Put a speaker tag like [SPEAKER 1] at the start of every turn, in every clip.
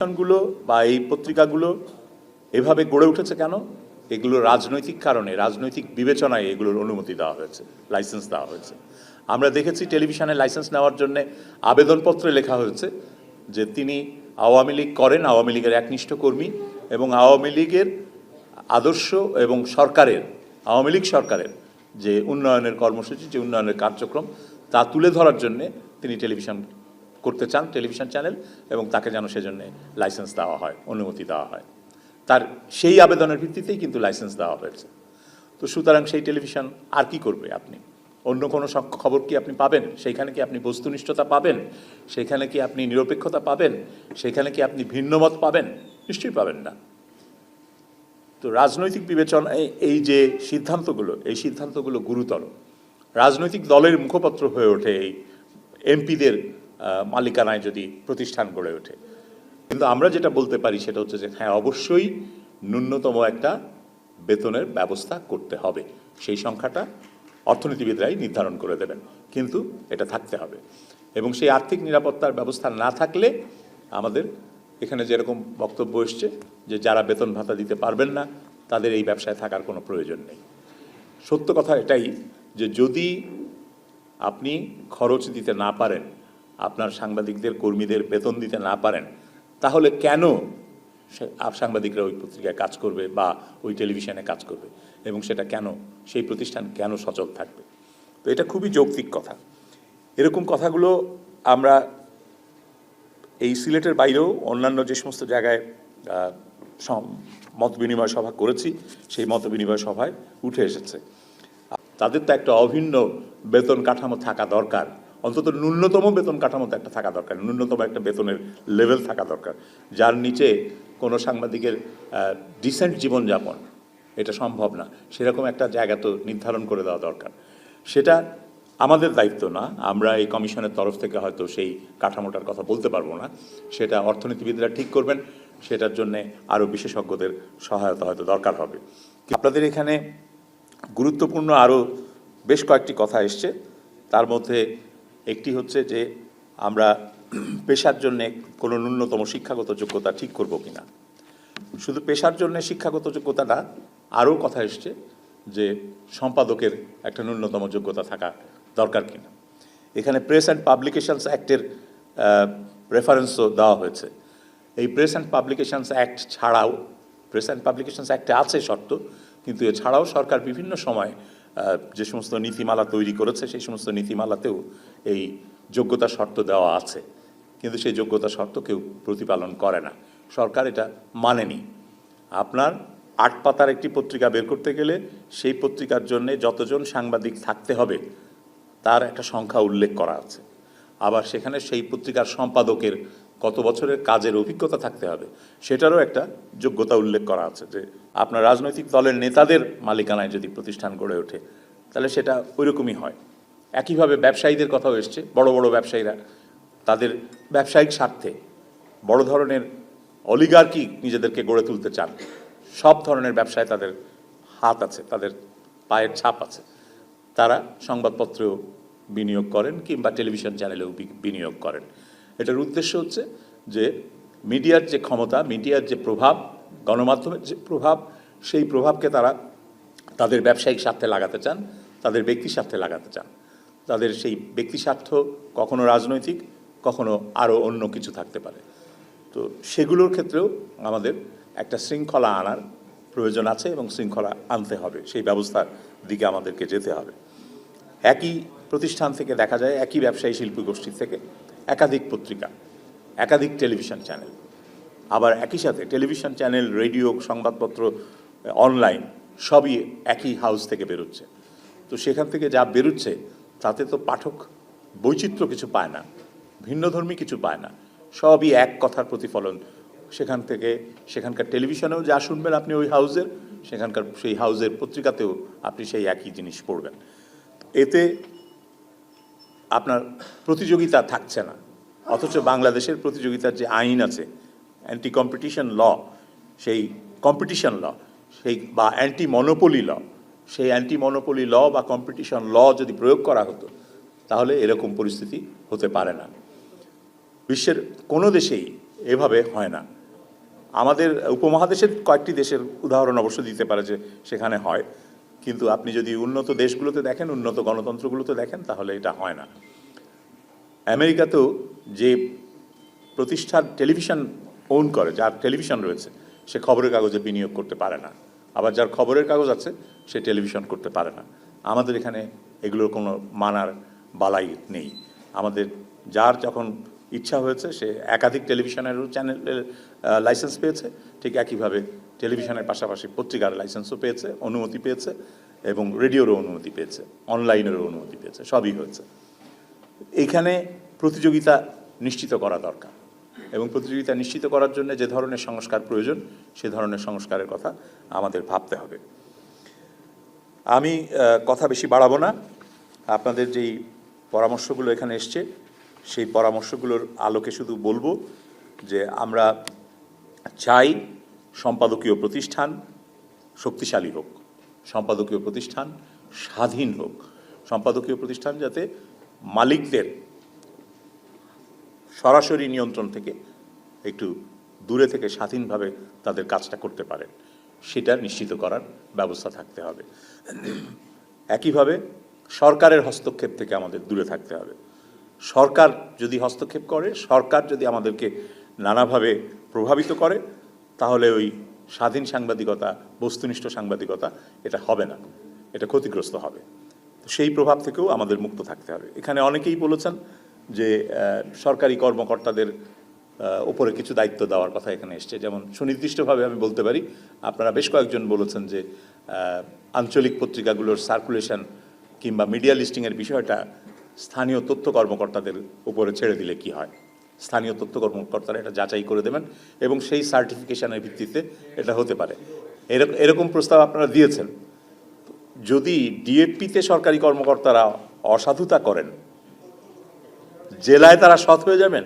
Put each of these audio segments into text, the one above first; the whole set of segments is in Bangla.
[SPEAKER 1] সংগঠনগুলো বা এই পত্রিকাগুলো এভাবে গড়ে উঠেছে কেন? এগুলো রাজনৈতিক কারণে, রাজনৈতিক বিবেচনায় এগুলোর অনুমতি দেওয়া হয়েছে লাইসেন্স দেওয়া হয়েছে। আমরা দেখেছি টেলিভিশনে লাইসেন্স নেওয়ার জন্য আবেদনপত্রে লেখা হয়েছে যে তিনি আওয়ামী লীগ করেন, আওয়ামী লীগের একনিষ্ঠ কর্মী এবং আওয়ামী লীগের আদর্শ এবং সরকারের, আওয়ামী লীগ সরকারের যে উন্নয়নের কর্মসূচি, যে উন্নয়নের কার্যক্রম তা তুলে ধরার জন্যে তিনি টেলিভিশন করতে চান টেলিভিশন চ্যানেল এবং তাকে যেন সেজন্য লাইসেন্স দেওয়া হয়, অনুমতি দেওয়া হয়। তার সেই আবেদনের ভিত্তিতেই কিন্তু লাইসেন্স দেওয়া হয়েছে। তো সুতরাং সেই টেলিভিশন আর কি করবে আপনি? অন্য কোনো খবর কি আপনি পাবেন? সেইখানে কি আপনি বস্তুনিষ্ঠতা পাবেন? সেখানে কি আপনি নিরপেক্ষতা পাবেন? সেখানে কি আপনি ভিন্নমত পাবেন? নিশ্চয়ই পাবেন না। তো রাজনৈতিক বিবেচনায় এই যে সিদ্ধান্তগুলো, এই সিদ্ধান্তগুলো গুরুতর। রাজনৈতিক দলের মুখপত্র হয়ে ওঠে এই এমপিদের মালিকানায় যদি প্রতিষ্ঠান গড়ে ওঠে। কিন্তু আমরা যেটা বলতে পারি সেটা হচ্ছে যে হ্যাঁ অবশ্যই ন্যূনতম একটা বেতনের ব্যবস্থা করতে হবে। সেই সংখ্যাটা অর্থনীতিবিদরাই নির্ধারণ করে দেবেন। কিন্তু এটা থাকতে হবে। এবং সেই আর্থিক নিরাপত্তার ব্যবস্থা না থাকলে আমাদের এখানে যেরকম বক্তব্য এসছে যে, যারা বেতন ভাতা দিতে পারবেন না, তাদের এই ব্যবসায় থাকার কোনো প্রয়োজন নেই। সত্য কথা এটাই যে, যদি আপনি খরচ দিতে না পারেন আপনার সাংবাদিকদের, কর্মীদের বেতন দিতে না পারেন, তাহলে কেন সাংবাদিকরা ওই পত্রিকায় কাজ করবে বা ওই টেলিভিশনে কাজ করবে? এবং সেটা কেন? সেই প্রতিষ্ঠান কেন সচল থাকবে? তো এটা খুবই যৌক্তিক কথা। এরকম কথাগুলো আমরা এই সিলেটের বাইরেও অন্যান্য যে সমস্ত জায়গায় মত বিনিময় সভা করেছি, সেই মত বিনিময় সভায় উঠে এসেছে। তাদের তো একটা অভিন্ন বেতন কাঠামো থাকা দরকার। অন্তত ন্যূনতম বেতন কাঠামো তো একটা থাকা দরকার, ন্যূনতম একটা বেতনের লেভেল থাকা দরকার, যার নিচে কোনো সাংবাদিকের ডিসেন্ট জীবনযাপন, এটা সম্ভব না। সেরকম একটা জায়গা তো নির্ধারণ করে দেওয়া দরকার। সেটা আমাদের দায়িত্ব না, আমরা এই কমিশনের তরফ থেকে হয়তো সেই কাঠামোটার কথা বলতে পারব না। সেটা অর্থনীতিবিদরা ঠিক করবেন, সেটার জন্যে আরও বিশেষজ্ঞদের সহায়তা হয়তো দরকার হবে। আপনাদের এখানে গুরুত্বপূর্ণ আরও বেশ কয়েকটি কথা এসছে। তার মধ্যে একটি হচ্ছে যে আমরা পেশার জন্যে কোনো ন্যূনতম শিক্ষাগত যোগ্যতা ঠিক করব কিনা। শুধু পেশার জন্য শিক্ষাগত যোগ্যতা না, আরও কথা এসছে যে সম্পাদকের একটা ন্যূনতম যোগ্যতা থাকা দরকার কিনা। এখানে প্রেস অ্যান্ড পাবলিকেশনস অ্যাক্টের রেফারেন্সও দেওয়া হয়েছে। এই প্রেস অ্যান্ড পাবলিকেশনস অ্যাক্ট ছাড়াও প্রেস অ্যান্ড পাবলিকেশনস অ্যাক্টে আছে শর্ত, কিন্তু এছাড়াও সরকার বিভিন্ন সময় যে সমস্ত নীতিমালা তৈরি করেছে, সেই সমস্ত নীতিমালাতেও এই যোগ্যতা শর্ত দেওয়া আছে। কিন্তু সেই যোগ্যতা শর্ত কেউ প্রতিপালন করে না। সরকার এটা মানেনি। আপনার আট পাতার একটি পত্রিকা বের করতে গেলে সেই পত্রিকার জন্য যতজন সাংবাদিক থাকতে হবে, তার একটা সংখ্যা উল্লেখ করা আছে। আবার সেখানে সেই পত্রিকার সম্পাদকের কত বছরের কাজের অভিজ্ঞতা থাকতে হবে, সেটারও একটা যোগ্যতা উল্লেখ করা আছে যে আপনার রাজনৈতিক দলের নেতাদের মালিকানায় যদি প্রতিষ্ঠান গড়ে ওঠে, তাহলে সেটা ওইরকমই হয়। একইভাবে ব্যবসায়ীদের কথাও এসছে, বড় বড় ব্যবসায়ীরা তাদের ব্যবসায়িক স্বার্থে বড় ধরনের অলিগার্কি নিজেদেরকে গড়ে তুলতে চান। সব ধরনের ব্যবসায় তাদের হাত আছে, তাদের পায়ের ছাপ আছে। তারা সংবাদপত্রেও বিনিয়োগ করেন কিংবা টেলিভিশন চ্যানেলেও বিনিয়োগ করেন। এটার উদ্দেশ্য হচ্ছে যে মিডিয়ার যে ক্ষমতা, মিডিয়ার যে প্রভাব, গণমাধ্যমের যে প্রভাব, সেই প্রভাবকে তারা তাদের ব্যবসায়িক স্বার্থে লাগাতে চান, তাদের ব্যক্তি স্বার্থে লাগাতে চান। তাদের সেই ব্যক্তি স্বার্থ কখনো রাজনৈতিক, কখনো আরও অন্য কিছু থাকতে পারে। তো সেগুলোর ক্ষেত্রেও আমাদের একটা শৃঙ্খলা আনার প্রয়োজন আছে এবং শৃঙ্খলা আনতে হবে। সেই ব্যবস্থার দিকে আমাদেরকে যেতে হবে। একই প্রতিষ্ঠান থেকে দেখা যায়, একই ব্যবসায়ী শিল্পী গোষ্ঠী থেকে একাধিক পত্রিকা, একাধিক টেলিভিশন চ্যানেল। আবার একই সাথে টেলিভিশন চ্যানেল, রেডিও, সংবাদপত্র, অনলাইন সবই একই হাউস থেকে বেরোচ্ছে। তো সেখান থেকে যা বেরোচ্ছে, তাতে তো পাঠক বৈচিত্র্য কিছু পায় না, ভিন্নধর্মী কিছু পায় না। সবই এক কথার প্রতিফলন। সেখান থেকে সেখানকার টেলিভিশনেও যা শুনবেন আপনি ওই হাউজের সেখানকার সেই হাউজের পত্রিকাতেও আপনি সেই একই জিনিস পড়বেন। এতে আপনার প্রতিযোগিতা থাকছে না। অথচ বাংলাদেশের প্রতিযোগিতার যে আইন আছে অ্যান্টি কম্পিটিশন ল সেই কম্পিটিশন ল সেই বা অ্যান্টি মনোপলি ল সেই অ্যান্টি মনোপলি ল বা কম্পিটিশন ল যদি প্রয়োগ করা হতো, তাহলে এরকম পরিস্থিতি হতে পারে না। বিশ্বের কোনো দেশেই এভাবে হয় না। আমাদের উপমহাদেশের কয়েকটি দেশের উদাহরণ অবশ্য দিতে পারে যে সেখানে হয়। কিন্তু আপনি যদি উন্নত দেশগুলোতে দেখেন, উন্নত গণতন্ত্রগুলোতে দেখেন, তাহলে এটা হয় না। আমেরিকাতেও যে প্রতিষ্ঠান টেলিভিশন ওন করে, যার টেলিভিশন রয়েছে, সে খবরের কাগজে বিনিয়োগ করতে পারে না। আবার যার খবরের কাগজ আছে, সে টেলিভিশন করতে পারে না। আমাদের এখানে এগুলোর কোনো মানার বালাই নেই। আমাদের যার যখন ইচ্ছা হয়েছে, সে একাধিক টেলিভিশনের চ্যানেলের লাইসেন্স পেয়েছে। ঠিক একইভাবে টেলিভিশনের পাশাপাশি পত্রিকার লাইসেন্সও পেয়েছে, অনুমতি পেয়েছে এবং রেডিওরও অনুমতি পেয়েছে, অনলাইনেরও অনুমতি পেয়েছে, সবই হয়েছে। এখানে প্রতিযোগিতা নিশ্চিত করা দরকার এবং প্রতিযোগিতা নিশ্চিত করার জন্য যে ধরনের সংস্কার প্রয়োজন, সে ধরনের সংস্কারের কথা আমাদের ভাবতে হবে। আমি কথা বেশি বাড়াবো না। আপনাদের যেই পরামর্শগুলো এখানে এসছে, সেই পরামর্শগুলোর আলোকে শুধু বলব যে আমরা চাই সম্পাদকীয় প্রতিষ্ঠান শক্তিশালী হোক, সম্পাদকীয় প্রতিষ্ঠান স্বাধীন হোক, সম্পাদকীয় প্রতিষ্ঠান যাতে মালিকদের সরাসরি নিয়ন্ত্রণ থেকে একটু দূরে থেকে স্বাধীনভাবে তাদের কাজটা করতে পারে সেটা নিশ্চিত করার ব্যবস্থা থাকতে হবে। একইভাবে সরকারের হস্তক্ষেপ থেকে আমাদের দূরে থাকতে হবে। সরকার যদি হস্তক্ষেপ করে, সরকার যদি আমাদেরকে নানাভাবে প্রভাবিত করে তাহলে ওই স্বাধীন সাংবাদিকতা, বস্তুনিষ্ঠ সাংবাদিকতা এটা হবে না। এটা ক্ষতিগ্রস্ত হবে। তো সেই প্রভাব থেকেও আমাদের মুক্ত থাকতে হবে। এখানে অনেকেই বলেছেন যে সরকারি কর্মকর্তাদের উপরে কিছু দায়িত্ব দেওয়ার কথা এখানে এসছে। যেমন সুনির্দিষ্টভাবে আমি বলতে পারি, আপনারা বেশ কয়েকজন বলেছেন যে আঞ্চলিক পত্রিকাগুলোর সার্কুলেশন কিংবা মিডিয়া লিস্টিংয়ের বিষয়টা স্থানীয় তথ্য কর্মকর্তাদের উপরে ছেড়ে দিলে কি হয়? স্থানীয় তথ্য কর্মকর্তারা এটা যাচাই করে দেবেন এবং সেই সার্টিফিকেশনের ভিত্তিতে এটা হতে পারে। এরকম এরকম প্রস্তাব আপনারা দিয়েছেন। যদি ডিএফপিতে সরকারি কর্মকর্তারা অসাধুতা করেন, জেলায় তারা সৎ হয়ে যাবেন?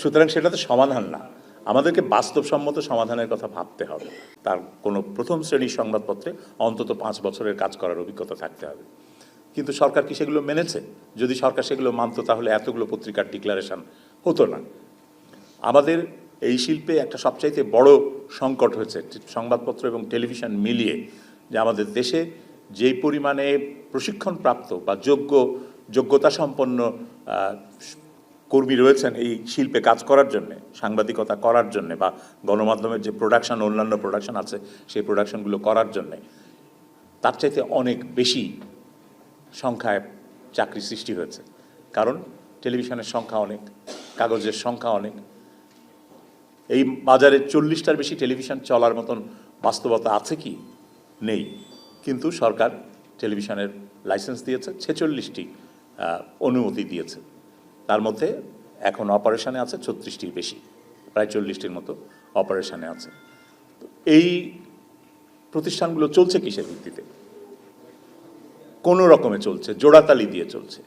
[SPEAKER 1] সুতরাং সেটা তো সমাধান না। আমাদেরকে বাস্তবসম্মত সমাধানের কথা ভাবতে হবে। তার কোনো প্রথম শ্রেণির সংবাদপত্রে অন্তত পাঁচ বছরের কাজ করার অভিজ্ঞতা থাকতে হবে। কিন্তু সরকার কি সেগুলো মেনেছে? যদি সরকার সেগুলো মানত, তাহলে এতগুলো পত্রিকার ডিক্লারেশন হতো না। আমাদের এই শিল্পে একটা সবচাইতে বড় সংকট হয়েছে সংবাদপত্র এবং টেলিভিশন মিলিয়ে, যে আমাদের দেশে যেই পরিমাণে প্রশিক্ষণপ্রাপ্ত বা যোগ্য যোগ্যতা সম্পন্ন কর্মী রয়েছেন এই শিল্পে কাজ করার জন্যে, সাংবাদিকতা করার জন্যে বা গণমাধ্যমের যে প্রোডাকশন অন্যান্য প্রোডাকশন আছে, সেই প্রোডাকশনগুলো করার জন্যে, তার চাইতে অনেক বেশি সংখ্যায় চাকরি সৃষ্টি হয়েছে। কারণ টেলিভিশনের সংখ্যা অনেক, কাগজের সংখ্যা অনেক। এই বাজারে চল্লিশটার বেশি টেলিভিশন চলার মতন বাস্তবতা আছে কি? নেই। কিন্তু সরকার টেলিভিশনের লাইসেন্স দিয়েছে, ছেচল্লিশটি অনুমতি দিয়েছে। তার মধ্যে এখন অপারেশানে আছে ছত্রিশটির বেশি, প্রায় চল্লিশটির মতো অপারেশানে আছে। এই প্রতিষ্ঠানগুলো চলছে কিসের ভিত্তিতে? কোনো রকমে চলছে, জোড়াতালি দিয়ে চলছে।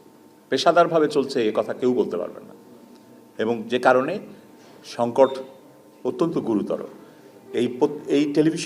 [SPEAKER 1] পেশাদারভাবে চলছে, এ কথা কেউ বলতে পারবে না। এবং যে কারণে সংকট অত্যন্ত গুরুতর। এই এই টেলিভিশন